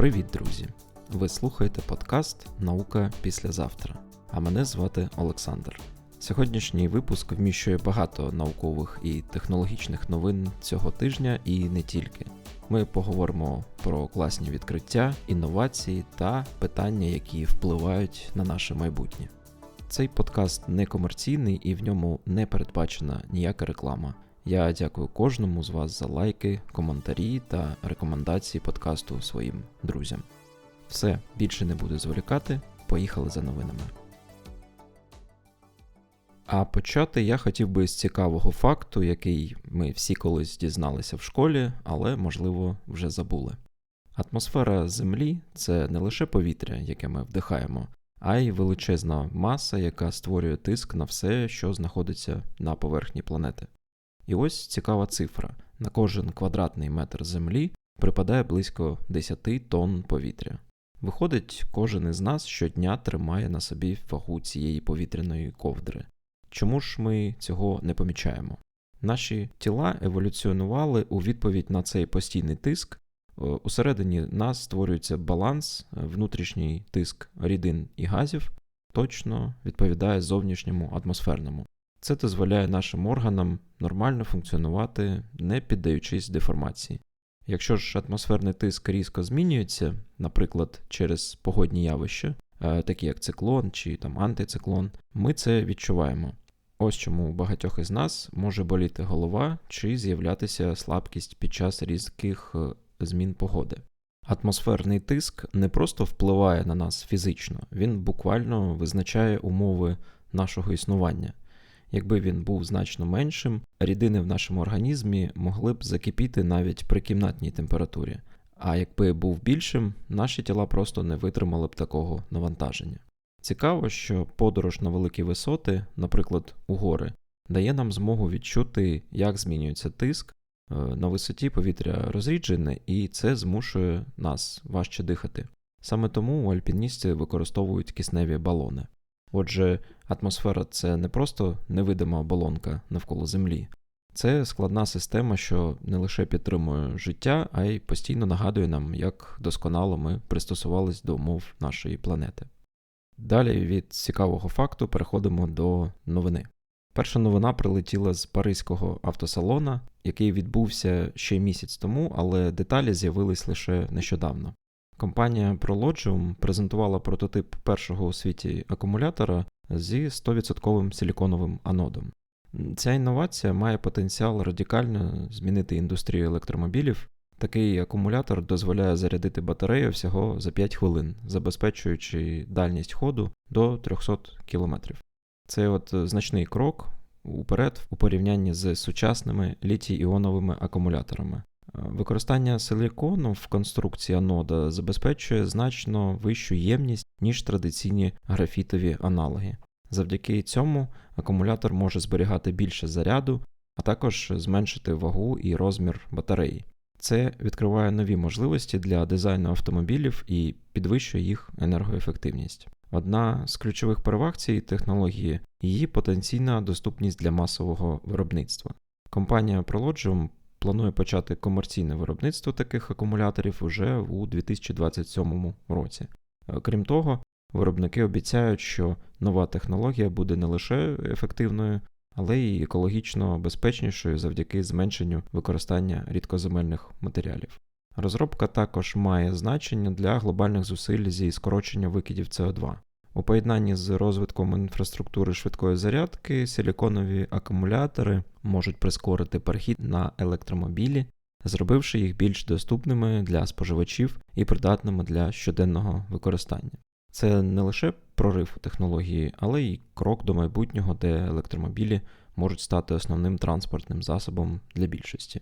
Привіт, друзі! Ви слухаєте подкаст Наука післязавтра. А мене звати Олександр. Сьогоднішній випуск вміщує багато наукових і технологічних новин цього тижня і не тільки. Ми поговоримо про класні відкриття, інновації та питання, які впливають на наше майбутнє. Цей подкаст не комерційний і в ньому не передбачена ніяка реклама. Я дякую кожному з вас за лайки, коментарі та рекомендації подкасту своїм друзям. Все, більше не буду зволікати. Поїхали за новинами. А почати я хотів би з цікавого факту, який ми всі колись дізналися в школі, але, можливо, вже забули. Атмосфера Землі це не лише повітря, яке ми вдихаємо, а й величезна маса, яка створює тиск на все, що знаходиться на поверхні планети. І ось цікава цифра: на кожен квадратний метр землі припадає близько 10 тонн повітря. Виходить, кожен із нас щодня тримає на собі вагу цієї повітряної ковдри. Чому ж ми цього не помічаємо? Наші тіла еволюціонували у відповідь на цей постійний тиск. Е, усередині нас створюється баланс, е, внутрішній тиск рідин і газів точно відповідає зовнішньому атмосферному. Це дозволяє нашим органам нормально функціонувати, не піддаючись деформації. Якщо ж атмосферний тиск різко змінюється, наприклад, через погодні явища, е, такі як циклон чи там антициклон, ми це відчуваємо. Ось чому у багатьох із нас може боліти голова чи з'являтися слабкість під час різких е, змін погоди. Атмосферний тиск не просто впливає на нас фізично, він буквально визначає умови нашого існування. Якби він був значно меншим, рідини в нашому організмі могли б закипіти навіть при кімнатній температурі. А якби був більшим, наші тіла просто не витримали б такого навантаження. Цікаво, що подорож на великі висоти, наприклад, у гори, дає нам змогу відчути, як змінюється тиск. Е, на висоті повітря розріджене, і це змушує нас важче дихати. Саме тому альпіністи використовують кисневі балони. Отже, атмосфера це не просто невидима оболонка навколо Землі, це складна система, що не лише підтримує життя, а й постійно нагадує нам, як досконало ми пристосувались до умов нашої планети. Далі від цікавого факту переходимо до новини. Перша новина прилетіла з Паризького автосалона, який відбувся ще місяць тому, але деталі з'явились лише нещодавно. Компанія Prologium презентувала прототип першого у світі акумулятора зі 100% силіконовим анодом. Ця інновація має потенціал радикально змінити індустрію електромобілів. Такий акумулятор дозволяє зарядити батарею всього за 5 хвилин, забезпечуючи дальність ходу до 300 км. Це от значний крок уперед у порівнянні з сучасними літій-іоновими акумуляторами. Використання силікону в конструкції анода забезпечує значно вищу ємність, ніж традиційні графітові аналоги. Завдяки цьому акумулятор може зберігати більше заряду, а також зменшити вагу і розмір батареї. Це відкриває нові можливості для дизайну автомобілів і підвищує їх енергоефективність. Одна з ключових переваг цієї технології її потенційна доступність для масового виробництва. Компанія Prologium планує почати комерційне виробництво таких акумуляторів уже у 2027 році. Е, крім того, виробники обіцяють, що нова технологія буде не лише ефективною, але й екологічно безпечнішою завдяки зменшенню використання рідкоземельних матеріалів. Розробка також має значення для глобальних зусиль зі скорочення викидів СО2. У поєднанні з розвитком інфраструктури швидкої зарядки, силіконові акумулятори можуть прискорити перехід на електромобілі, зробивши їх більш доступними для споживачів і придатними для щоденного використання. Це не лише прорив у технології, але й крок до майбутнього, де електромобілі можуть стати основним транспортним засобом для більшості.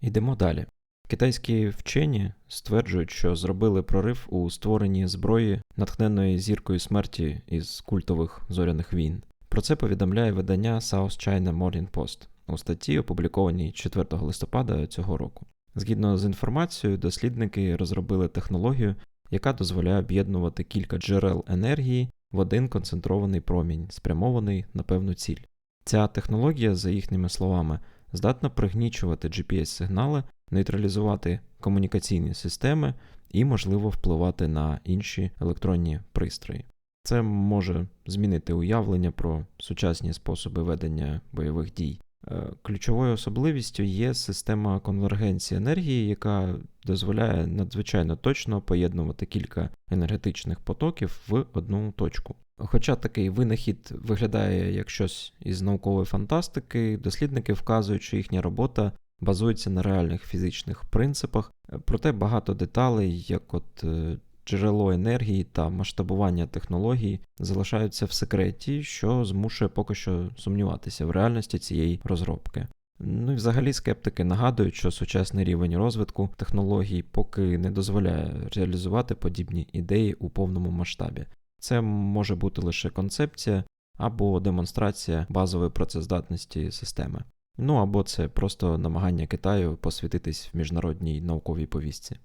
Йдемо далі. Китайські вчені стверджують, що зробили прорив у створенні зброї, натхненої зіркою смерті із культових зоряних війн. Про це повідомляє видання South China Morning Post у статті, опублікованій 4 листопада цього року. Згідно з інформацією, дослідники розробили технологію, яка дозволяє об'єднувати кілька джерел енергії в один концентрований промінь, спрямований на певну ціль. Ця технологія, за їхніми словами, здатна пригнічувати GPS-сигнали нейтралізувати комунікаційні системи і, можливо, впливати на інші електронні пристрої. Це може змінити уявлення про сучасні способи ведення бойових дій. Е, ключовою особливістю є система конвергенції енергії, яка дозволяє надзвичайно точно поєднувати кілька енергетичних потоків в одну точку. Хоча такий винахід виглядає як щось із наукової фантастики, дослідники вказують, що їхня робота базується на реальних фізичних принципах, проте багато деталей, як от е, джерело енергії та масштабування технологій, залишаються в секреті, що змушує поки що сумніватися в реальності цієї розробки. Ну і взагалі скептики нагадують, що сучасний рівень розвитку технологій поки не дозволяє реалізувати подібні ідеї у повному масштабі. Це може бути лише концепція або демонстрація базової працездатності системи. Ну або це просто намагання Китаю посвятитись в міжнародній науковій повістці.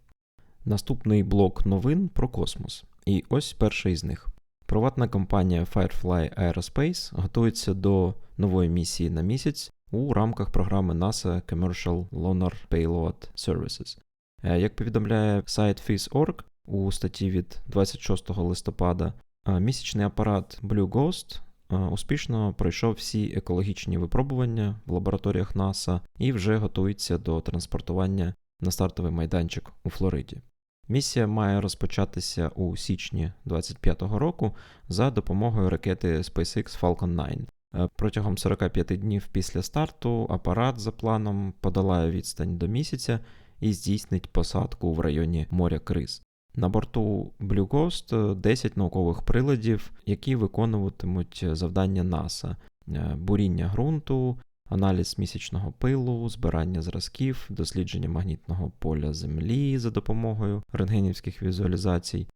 Наступний блок новин про космос. І ось перший із них. Приватна компанія Firefly Aerospace готується до нової місії на місяць у рамках програми NASA Commercial Lunar Payload Services. Е, як повідомляє сайт FIS.org у статті від 26 листопада, е, місячний апарат Blue Ghost успішно пройшов всі екологічні випробування в лабораторіях НАСА і вже готується до транспортування на стартовий майданчик у Флориді. Місія має розпочатися у січні 2025 року за допомогою ракети SpaceX Falcon 9. Е, протягом 45 днів після старту апарат за планом подолає відстань до місяця і здійснить посадку в районі моря Криз. На борту Blue Ghost 10 наукових приладів, які виконуватимуть завдання НАСА: е, буріння ґрунту, аналіз місячного пилу, збирання зразків, дослідження магнітного поля Землі за допомогою рентгенівських візуалізацій.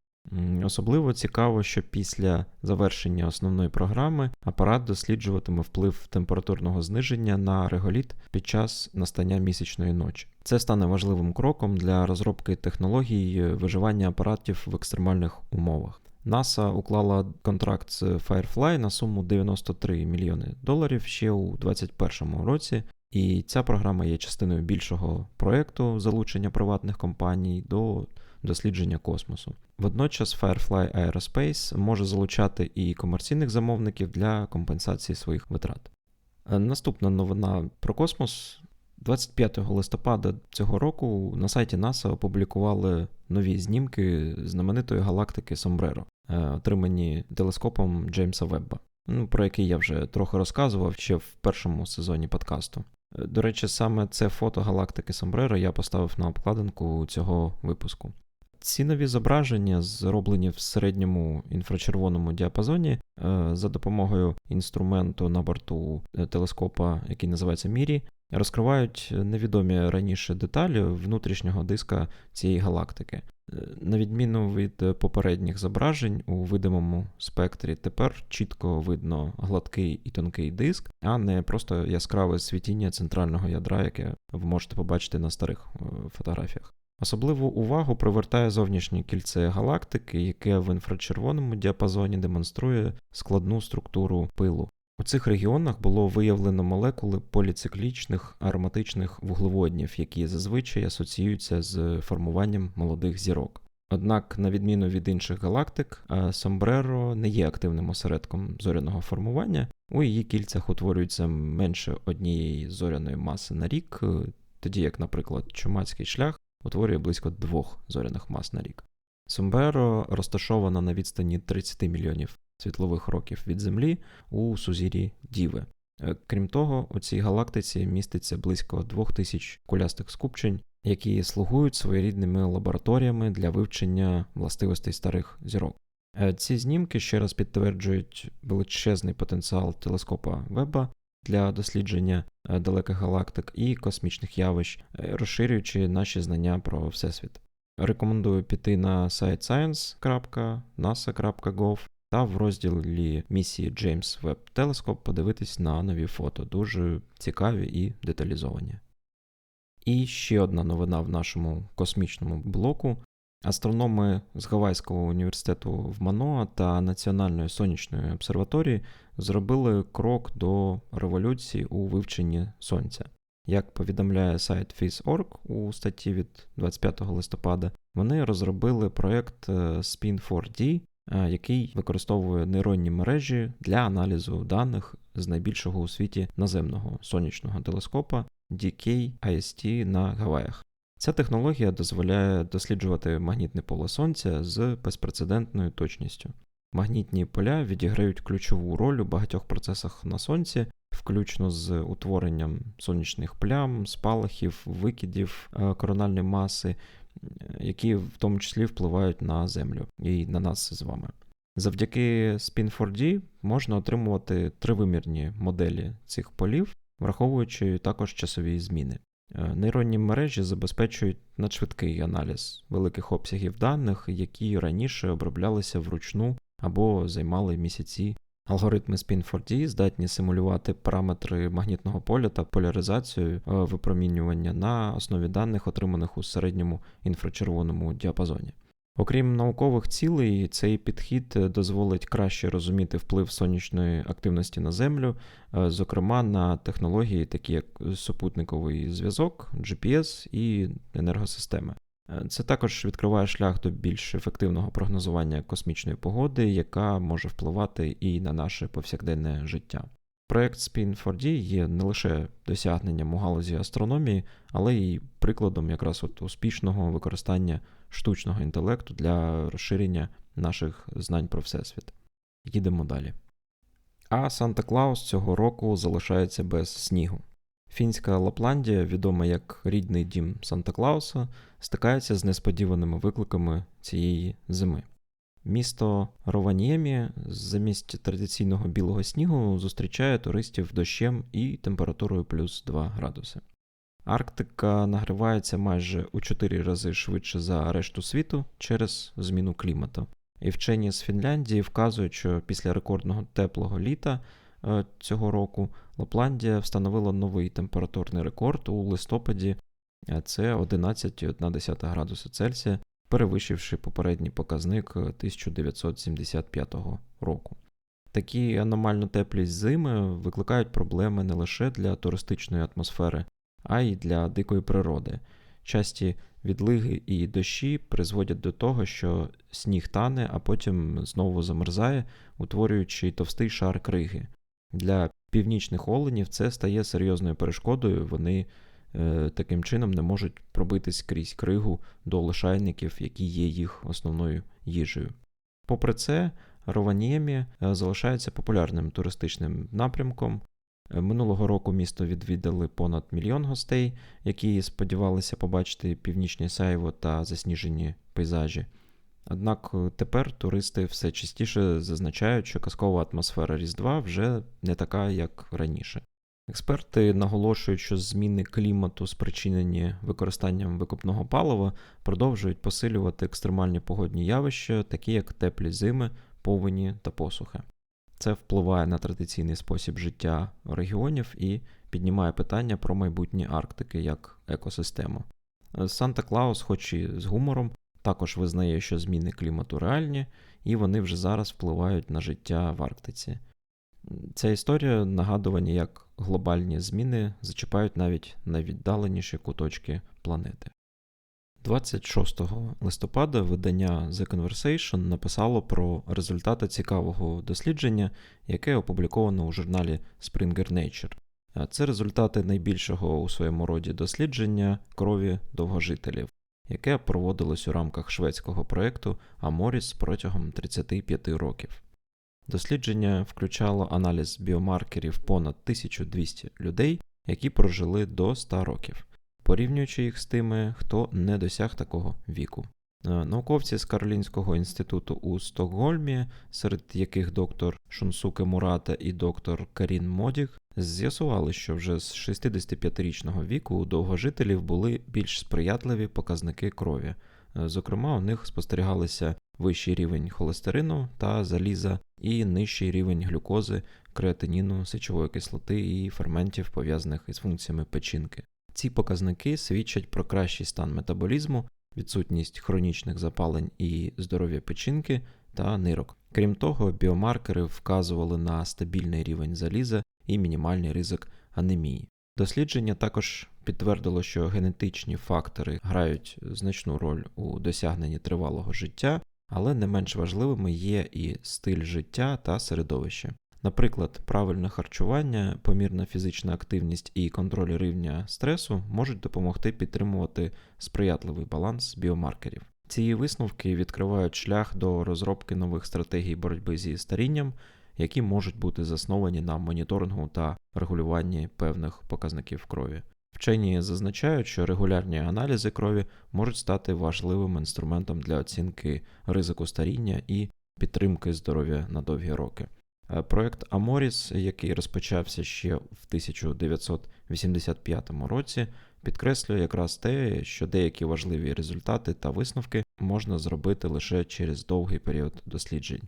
Особливо цікаво, що після завершення основної програми апарат досліджуватиме вплив температурного зниження на реголіт під час настання місячної ночі. Це стане важливим кроком для розробки технологій виживання апаратів в екстремальних умовах. НАСА уклала контракт з Firefly на суму 93 мільйони доларів ще у 2021 році, і ця програма є частиною більшого проєкту залучення приватних компаній до дослідження космосу. Водночас Firefly Aerospace може залучати і комерційних замовників для компенсації своїх витрат. Наступна новина про космос 25 листопада цього року на сайті НАСА опублікували нові знімки знаменитої галактики Сомбреро, е, отримані телескопом Джеймса Вебба, ну, про який я вже трохи розказував ще в першому сезоні подкасту. Е, до речі, саме це фото галактики Сомбреро я поставив на обкладинку цього випуску. Ці нові зображення зроблені в середньому інфрачервоному діапазоні е, за допомогою інструменту на борту телескопа, який називається Мірі, розкривають невідомі раніше деталі внутрішнього диска цієї галактики. Е, на відміну від попередніх зображень у видимому спектрі, тепер чітко видно гладкий і тонкий диск, а не просто яскраве світіння центрального ядра, яке ви можете побачити на старих е, фотографіях. Особливу увагу привертає зовнішнє кільце галактики, яке в інфрачервоному діапазоні демонструє складну структуру пилу. У цих регіонах було виявлено молекули поліциклічних ароматичних вуглеводнів, які зазвичай асоціюються з формуванням молодих зірок. Однак, на відміну від інших галактик, Сомбреро не є активним осередком зоряного формування, у її кільцях утворюється менше однієї зоряної маси на рік, тоді як, наприклад, чумацький шлях утворює близько двох зоряних мас на рік. Сомбреро розташована на відстані 30 мільйонів світлових років від Землі у сузір'ї Діви. Е, крім того, у цій галактиці міститься близько двох тисяч кулястих скупчень, які слугують своєрідними лабораторіями для вивчення властивостей старих зірок. Е, ці знімки ще раз підтверджують величезний потенціал телескопа Веба для дослідження е, далеких галактик і космічних явищ, розширюючи наші знання про Всесвіт. Рекомендую піти на сайт science.nasa.gov та в розділі місії James Webb Telescope подивитись на нові фото, дуже цікаві і деталізовані. І ще одна новина в нашому космічному блоку. Астрономи з Гавайського університету в Маноа та Національної сонячної обсерваторії зробили крок до революції у вивченні Сонця. Як повідомляє сайт FIS.org у статті від 25 листопада, вони розробили проект е, Spin4D, е, який використовує нейронні мережі для аналізу даних з найбільшого у світі наземного сонячного телескопа DK IST на Гаваях. Ця технологія дозволяє досліджувати магнітне поле сонця з безпрецедентною точністю. Магнітні поля відіграють ключову роль у багатьох процесах на сонці, включно з утворенням сонячних плям, спалахів, викидів е, корональної маси, які в тому числі впливають на Землю і на нас з вами. Завдяки Spin4D можна отримувати тривимірні моделі цих полів, враховуючи також часові зміни. Е, нейронні мережі забезпечують надшвидкий аналіз великих обсягів даних, які раніше оброблялися вручну або займали місяці. Алгоритми Spin4D здатні симулювати параметри магнітного поля та поляризацію е, випромінювання на основі даних, отриманих у середньому інфрачервоному діапазоні. Окрім наукових цілей, цей підхід дозволить краще розуміти вплив сонячної активності на Землю, е, зокрема на технології, такі як супутниковий зв'язок, GPS і енергосистеми. Е, це також відкриває шлях до більш ефективного прогнозування космічної погоди, яка може впливати і на наше повсякденне життя. Проект Spin4D є не лише досягненням у галузі астрономії, але й прикладом якраз от успішного використання штучного інтелекту для розширення наших знань про Всесвіт. Їдемо далі. А Санта Клаус цього року залишається без снігу. Фінська Лапландія, відома як рідний дім Санта Клауса, стикається з несподіваними викликами цієї зими. Місто Рованіємі замість традиційного білого снігу зустрічає туристів дощем і температурою плюс 2 градуси. Арктика нагрівається майже у 4 рази швидше за решту світу через зміну клімату. І вчені з Фінляндії вказують, що після рекордного теплого літа е, цього року Лапландія встановила новий температурний рекорд у листопаді, це 11,1 градуса Цельсія, перевищивши попередній показник 1975 року. Такі аномально теплі зими викликають проблеми не лише для туристичної атмосфери, а й для дикої природи. Часті відлиги і дощі призводять до того, що сніг тане, а потім знову замерзає, утворюючи товстий шар криги. Для північних оленів це стає серйозною перешкодою, вони е, таким чином не можуть пробитись крізь кригу до лишайників, які є їх основною їжею. Попри це, Рованіємі е, залишається популярним туристичним напрямком. Е, минулого року місто відвідали понад мільйон гостей, які сподівалися побачити північні сайво та засніжені пейзажі. Однак е, тепер туристи все частіше зазначають, що казкова атмосфера Різдва вже не така, як раніше. Експерти наголошують, що зміни клімату, спричинені використанням викопного палива, продовжують посилювати екстремальні погодні явища, такі як теплі зими, повені та посухи. Це впливає на традиційний спосіб життя регіонів і піднімає питання про майбутнє Арктики як екосистему. Санта Клаус, хоч і з гумором, також визнає, що зміни клімату реальні, і вони вже зараз впливають на життя в Арктиці. Ця історія нагадування, як глобальні зміни зачіпають навіть найвіддаленіші куточки планети. 26 листопада видання The Conversation написало про результати цікавого дослідження, яке опубліковано у журналі Springer Nature. Це результати найбільшого у своєму роді дослідження крові довгожителів яке проводилось у рамках шведського проєкту Аморіс протягом 35 років. Дослідження включало аналіз біомаркерів понад 1200 людей, які прожили до 100 років, порівнюючи їх з тими, хто не досяг такого віку. Е, науковці з Каролінського інституту у Стокгольмі, серед яких доктор Шунсуке Мурата і доктор Карін Модіг, з'ясували, що вже з 65-річного віку у довгожителів були більш сприятливі показники крові. Е, зокрема, у них спостерігалися вищий рівень холестерину та заліза і нижчий рівень глюкози, креатиніну, сечової кислоти і ферментів, пов'язаних із функціями печінки. Ці показники свідчать про кращий стан метаболізму відсутність хронічних запалень і здоров'я печінки та нирок. Крім того, біомаркери вказували на стабільний рівень заліза і мінімальний ризик анемії. Дослідження також підтвердило, що генетичні фактори грають значну роль у досягненні тривалого життя, але не менш важливими є і стиль життя та середовище. Наприклад, правильне харчування, помірна фізична активність і контроль рівня стресу можуть допомогти підтримувати сприятливий баланс біомаркерів. Ці висновки відкривають шлях до розробки нових стратегій боротьби зі старінням, які можуть бути засновані на моніторингу та регулюванні певних показників крові. Вчені зазначають, що регулярні аналізи крові можуть стати важливим інструментом для оцінки ризику старіння і підтримки здоров'я на довгі роки. Е, проект Аморіс, який розпочався ще в 1985 році, підкреслює якраз те, що деякі важливі результати та висновки можна зробити лише через довгий період досліджень.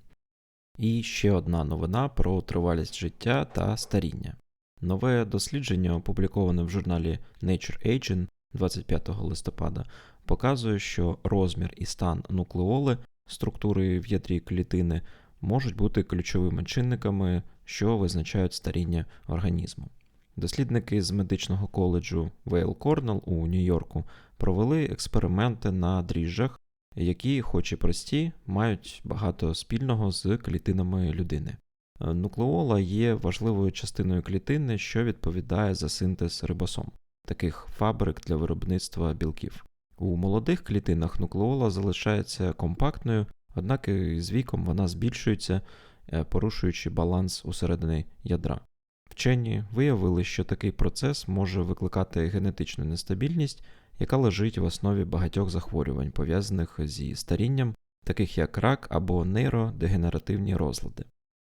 І ще одна новина про тривалість життя та старіння. Нове дослідження, опубліковане в журналі Nature Aging 25 листопада, показує, що розмір і стан нуклеоли, структури в ядрі клітини, можуть бути ключовими чинниками, що визначають старіння організму. Дослідники з медичного коледжу Вейл Корнелл у Нью-Йорку провели експерименти на дріжджах, які, хоч і прості, мають багато спільного з клітинами людини. Нуклеола є важливою частиною клітини, що відповідає за синтез рибосом, таких фабрик для виробництва білків. У молодих клітинах нуклеола залишається компактною, однак з віком вона збільшується, е, порушуючи баланс усередині ядра. Вчені виявили, що такий процес може викликати генетичну нестабільність, яка лежить в основі багатьох захворювань, пов'язаних зі старінням, таких як рак або нейродегенеративні розлади.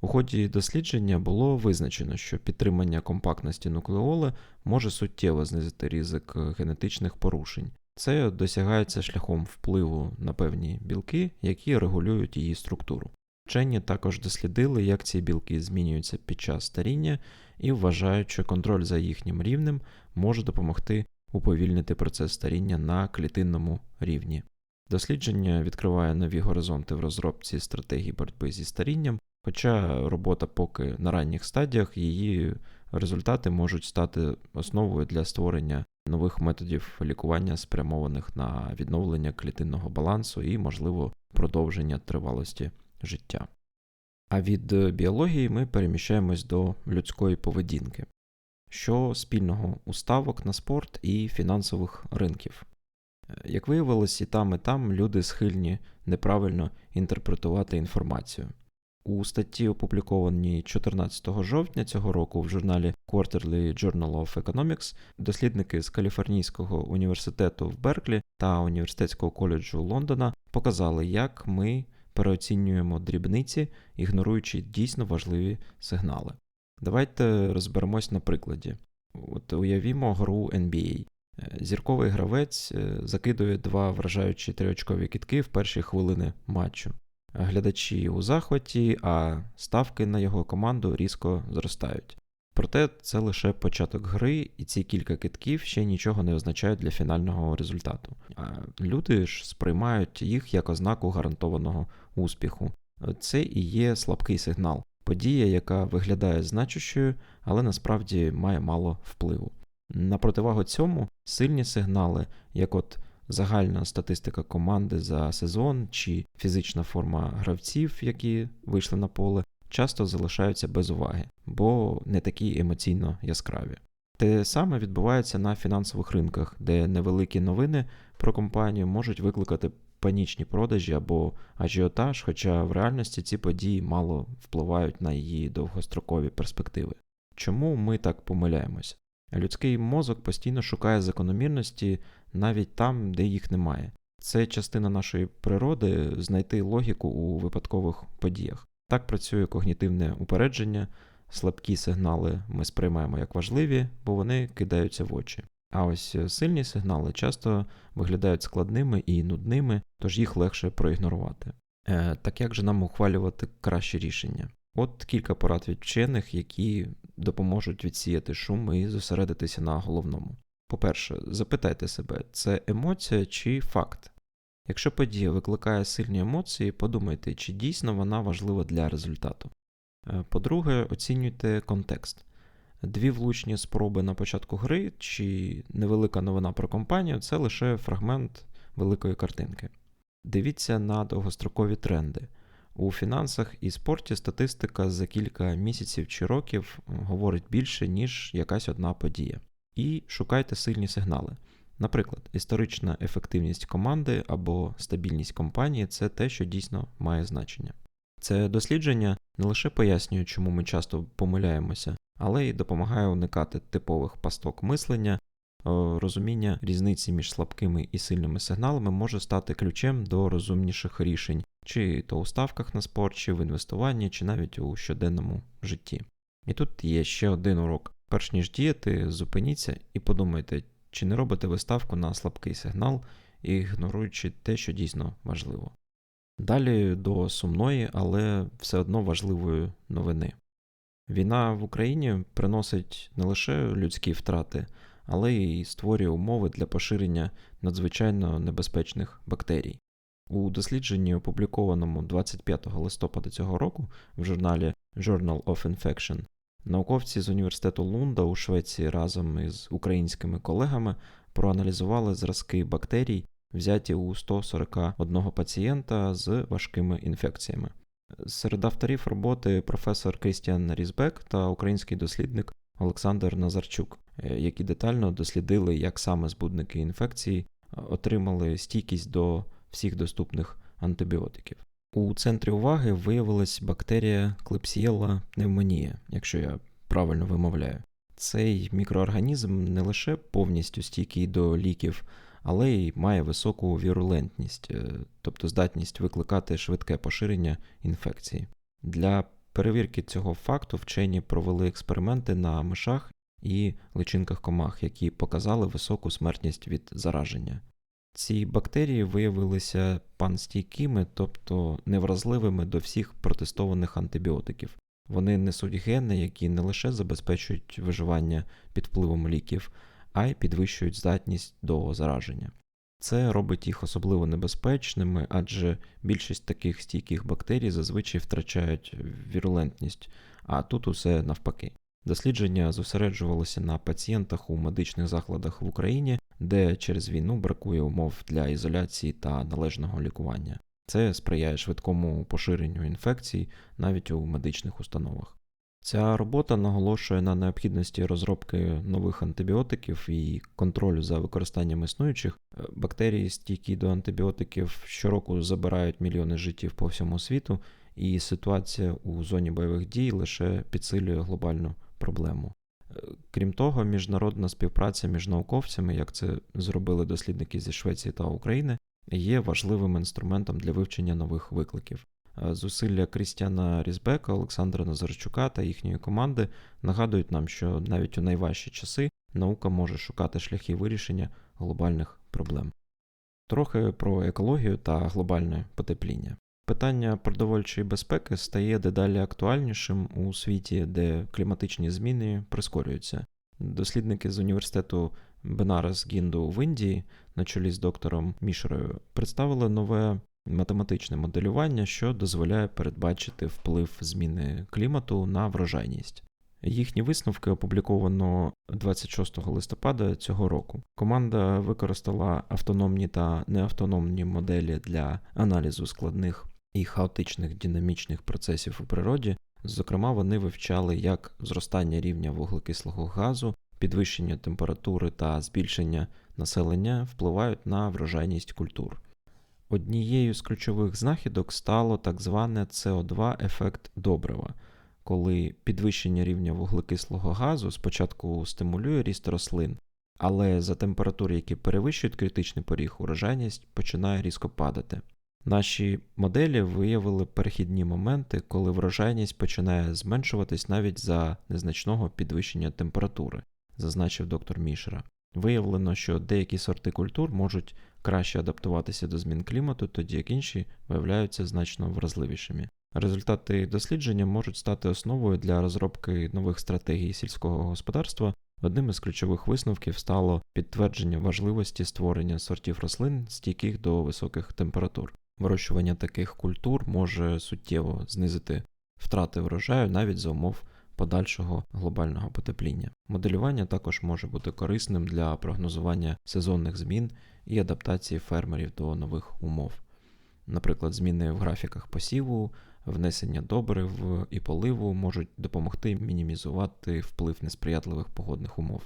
У ході дослідження було визначено, що підтримання компактності нуклеоли може суттєво знизити ризик генетичних порушень. Це досягається шляхом впливу на певні білки, які регулюють її структуру. Вчені також дослідили, як ці білки змінюються під час старіння, і вважають, що контроль за їхнім рівнем може допомогти уповільнити процес старіння на клітинному рівні. Дослідження відкриває нові горизонти в розробці стратегії боротьби зі старінням, хоча робота поки на ранніх стадіях, її результати можуть стати основою для створення нових методів лікування, спрямованих на відновлення клітинного балансу і, можливо, продовження тривалості життя. А від біології ми переміщаємось до людської поведінки, що спільного уставок на спорт і фінансових ринків. Як виявилось, і там, і там люди схильні неправильно інтерпретувати інформацію. У статті, опублікованій 14 жовтня цього року в журналі Quarterly Journal of Economics, дослідники з Каліфорнійського університету в Берклі та університетського коледжу Лондона показали, як ми переоцінюємо дрібниці, ігноруючи дійсно важливі сигнали. Давайте розберемось на прикладі. От Уявімо гру NBA. Зірковий гравець е, закидує два вражаючі триочкові кітки в перші хвилини матчу. Глядачі у захваті, а ставки на його команду різко зростають. Проте це лише початок гри, і ці кілька китків ще нічого не означають для фінального результату. А люди ж сприймають їх як ознаку гарантованого успіху. Це і є слабкий сигнал, подія, яка виглядає значущою, але насправді має мало впливу. На противагу цьому сильні сигнали, як от загальна статистика команди за сезон чи фізична форма гравців, які вийшли на поле, часто залишаються без уваги, бо не такі емоційно яскраві. Те саме відбувається на фінансових ринках, де невеликі новини про компанію можуть викликати панічні продажі або ажіотаж, хоча в реальності ці події мало впливають на її довгострокові перспективи. Чому ми так помиляємося? Людський мозок постійно шукає закономірності навіть там, де їх немає. Це частина нашої природи знайти логіку у випадкових подіях. Так працює когнітивне упередження, слабкі сигнали ми сприймаємо як важливі, бо вони кидаються в очі. А ось сильні сигнали часто виглядають складними і нудними, тож їх легше проігнорувати. Е, Так як же нам ухвалювати кращі рішення? От кілька порад від вчених, які допоможуть відсіяти шум і зосередитися на головному. По-перше, запитайте себе, це емоція чи факт? Якщо подія викликає сильні емоції, подумайте, чи дійсно вона важлива для результату. Е, по-друге, оцінюйте контекст. Дві влучні спроби на початку гри чи невелика новина про компанію це лише фрагмент великої картинки. Дивіться на довгострокові тренди. У фінансах і спорті статистика за кілька місяців чи років говорить більше, ніж якась одна подія. І шукайте сильні сигнали. Наприклад, історична ефективність команди або стабільність компанії це те, що дійсно має значення. Це дослідження не лише пояснює, чому ми часто помиляємося, але й допомагає уникати типових пасток мислення. Розуміння різниці між слабкими і сильними сигналами може стати ключем до розумніших рішень, чи то у ставках на спорт, чи в інвестуванні, чи навіть у щоденному житті. І тут є ще один урок. Перш ніж діяти, зупиніться і подумайте, чи не робите ви ставку на слабкий сигнал, ігноруючи те, що дійсно важливо. Далі до сумної, але все одно важливої новини. Війна в Україні приносить не лише людські втрати, але й створює умови для поширення надзвичайно небезпечних бактерій. У дослідженні, опублікованому 25 листопада цього року в журналі Journal of Infection, науковці з університету Лунда у Швеції разом із українськими колегами проаналізували зразки бактерій, взяті у 141 пацієнта з важкими інфекціями. Серед авторів роботи професор Крістіан Різбек та український дослідник Олександр Назарчук, е, які детально дослідили, як саме збудники інфекції е, отримали стійкість до всіх доступних антибіотиків. У центрі уваги виявилась бактерія Klebsiella pneumonia, якщо я правильно вимовляю. Цей мікроорганізм не лише повністю стійкий до ліків, але й має високу вірулентність, е, тобто здатність викликати швидке поширення інфекції. Для перевірки цього факту вчені провели експерименти на мишах і личинках комах, які показали високу смертність від зараження. Ці бактерії виявилися панстійкими, тобто невразливими до всіх протестованих антибіотиків. Вони несуть гени, які не лише забезпечують виживання під впливом ліків, а й підвищують здатність до зараження. Це робить їх особливо небезпечними, адже більшість таких стійких бактерій зазвичай втрачають вірулентність, а тут усе навпаки. Дослідження зосереджувалося на пацієнтах у медичних закладах в Україні, де через війну бракує умов для ізоляції та належного лікування. Це сприяє швидкому поширенню інфекцій навіть у медичних установах. Ця робота наголошує на необхідності розробки нових антибіотиків і контролю за використанням існуючих. Е, бактерії, стійкі до антибіотиків, щороку забирають мільйони життів по всьому світу, і ситуація у зоні бойових дій лише підсилює глобальну проблему. Е, крім того, міжнародна співпраця між науковцями, як це зробили дослідники зі Швеції та України, є важливим інструментом для вивчення нових викликів. Е, зусилля Крістіана Різбека, Олександра Назарчука та їхньої команди нагадують нам, що навіть у найважчі часи наука може шукати шляхи вирішення глобальних проблем. Трохи про екологію та глобальне потепління. Питання продовольчої безпеки стає дедалі актуальнішим у світі, де кліматичні зміни прискорюються. Дослідники з університету Бенарес Гінду в Індії, на чолі з доктором Мішерою, представили нове математичне моделювання, що дозволяє передбачити вплив зміни клімату на врожайність. Їхні висновки опубліковано 26 листопада цього року. Команда використала автономні та неавтономні моделі для аналізу складних і хаотичних динамічних процесів у природі. Зокрема, вони вивчали, як зростання рівня вуглекислого газу, підвищення температури та збільшення населення впливають на врожайність культур. Однією з ключових знахідок стало так зване СО2 ефект добрива, коли підвищення рівня вуглекислого газу спочатку стимулює ріст рослин, але за температури, які перевищують критичний поріг, урожайність починає різко падати. Наші моделі виявили перехідні моменти, коли врожайність починає зменшуватись навіть за незначного підвищення температури, зазначив доктор Мішера. Виявлено, що деякі сорти культур можуть краще адаптуватися до змін клімату, тоді як інші виявляються значно вразливішими. Результати дослідження можуть стати основою для розробки нових стратегій сільського господарства. Одним із ключових висновків стало підтвердження важливості створення сортів рослин, стійких до високих температур. Вирощування таких культур може суттєво знизити втрати врожаю навіть за умов подальшого глобального потепління. Моделювання також може бути корисним для прогнозування сезонних змін і адаптації фермерів до нових умов. Наприклад, зміни в графіках посіву, внесення добрив і поливу можуть допомогти мінімізувати вплив несприятливих погодних умов.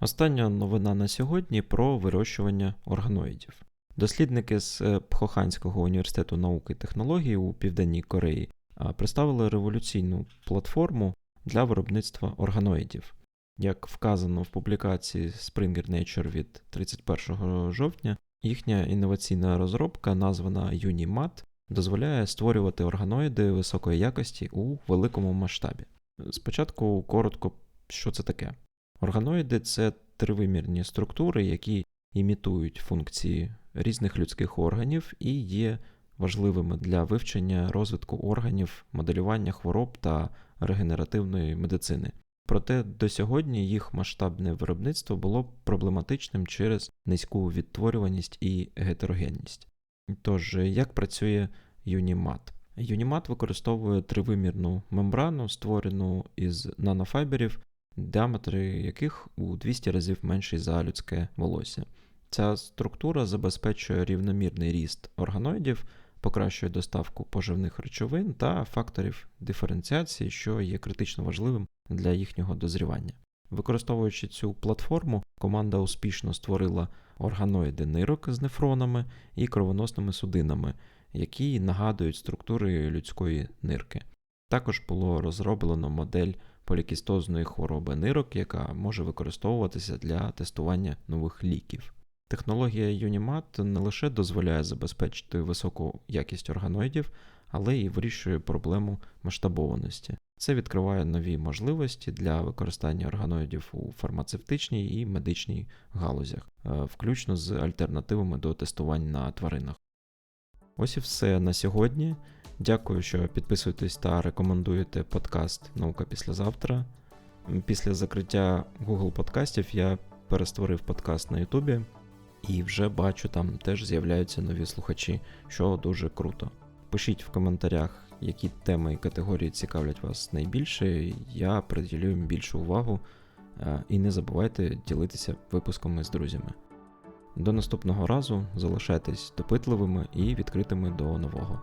Остання новина на сьогодні про вирощування органоїдів. Дослідники з е, Пхоханського університету науки і технологій у Південній Кореї представили революційну платформу для виробництва органоїдів. Як вказано в публікації Springer Nature від 31 жовтня, їхня інноваційна розробка, названа UniMat, дозволяє створювати органоїди високої якості у великому масштабі. Спочатку коротко, що це таке. Органоїди це тривимірні структури, які імітують функції різних людських органів і є важливими для вивчення розвитку органів, моделювання хвороб та регенеративної медицини. Проте до сьогодні їх масштабне виробництво було проблематичним через низьку відтворюваність і гетерогенність. Тож, як працює Юнімат? Юнімат використовує тривимірну мембрану, створену із нанофайберів, діаметри яких у 200 разів менший за людське волосся. Ця структура забезпечує рівномірний ріст органоїдів, покращує доставку поживних речовин та факторів диференціації, що є критично важливим для їхнього дозрівання. Використовуючи цю платформу, команда успішно створила органоїди нирок з нефронами і кровоносними судинами, які нагадують структури людської нирки. Також було розроблено модель полікістозної хвороби нирок, яка може використовуватися для тестування нових ліків. Технологія Unimat не лише дозволяє забезпечити високу якість органоїдів, але й вирішує проблему масштабованості. Це відкриває нові можливості для використання органоїдів у фармацевтичній і медичній галузях, е, включно з альтернативами до тестувань на тваринах. Ось і все на сьогодні. Дякую, що підписуєтесь та рекомендуєте подкаст Наука післязавтра. Після закриття Google подкастів я перестворив подкаст на Ютубі і вже бачу, там теж з'являються нові слухачі, що дуже круто. Пишіть в коментарях, які теми і категорії цікавлять вас найбільше. Я приділю їм більшу увагу. Е, і не забувайте ділитися випусками з друзями. До наступного разу залишайтесь допитливими і відкритими до нового.